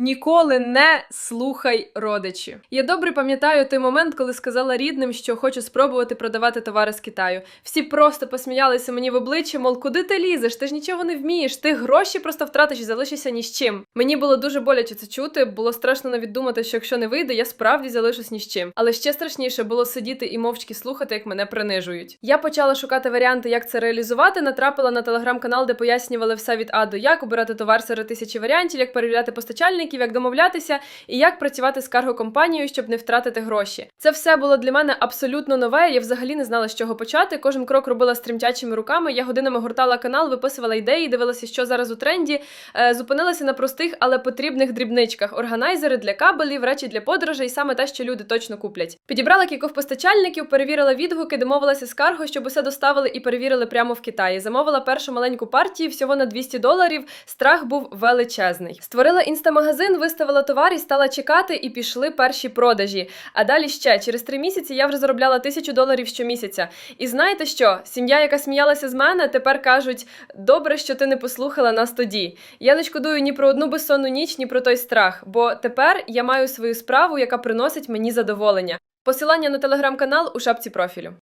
Ніколи не слухай родичі. Я добре пам'ятаю той момент, коли сказала рідним, що хочу спробувати продавати товари з Китаю. Всі просто посміялися мені в обличчя, мов, куди ти лізеш? Ти ж нічого не вмієш, ти гроші просто втратиш і залишишся ні з чим. Мені було дуже боляче це чути. Було страшно навіть думати, що якщо не вийде, я справді залишусь ні з чим. Але ще страшніше було сидіти і мовчки слухати, як мене принижують. Я почала шукати варіанти, як це реалізувати. Натрапила на телеграм-канал, де пояснювали все від А до як обирати товар серед тисячі варіантів, як перевіряти постачальників, як домовлятися і як працювати з каргокомпанією, щоб не втратити гроші. Це все було для мене абсолютно нове. Я взагалі не знала, з чого почати. Кожен крок робила з тремтячими руками. Я годинами гортала канал, виписувала ідеї, дивилася, що зараз у тренді. Е, зупинилася на простих, але потрібних дрібничках: органайзери для кабелів, речі для подорожей, саме те, що люди точно куплять. Підібрала кількох постачальників, перевірила відгуки, домовилася з карго, щоб усе доставили і перевірили прямо в Китаї. Замовила першу маленьку партію всього на 200 доларів. Страх був величезний. Створила інстамагазин, виставила товар і стала чекати, і пішли перші продажі. А далі ще через три місяці я вже заробляла тисячу доларів щомісяця. І знаєте що? Сім'я, яка сміялася з мене, тепер кажуть: добре, що ти не послухала нас тоді. Я не шкодую ні про одну безсонну ніч, ні про той страх, бо тепер я маю свою справу, яка приносить мені задоволення. Посилання на телеграм-канал у шапці профілю.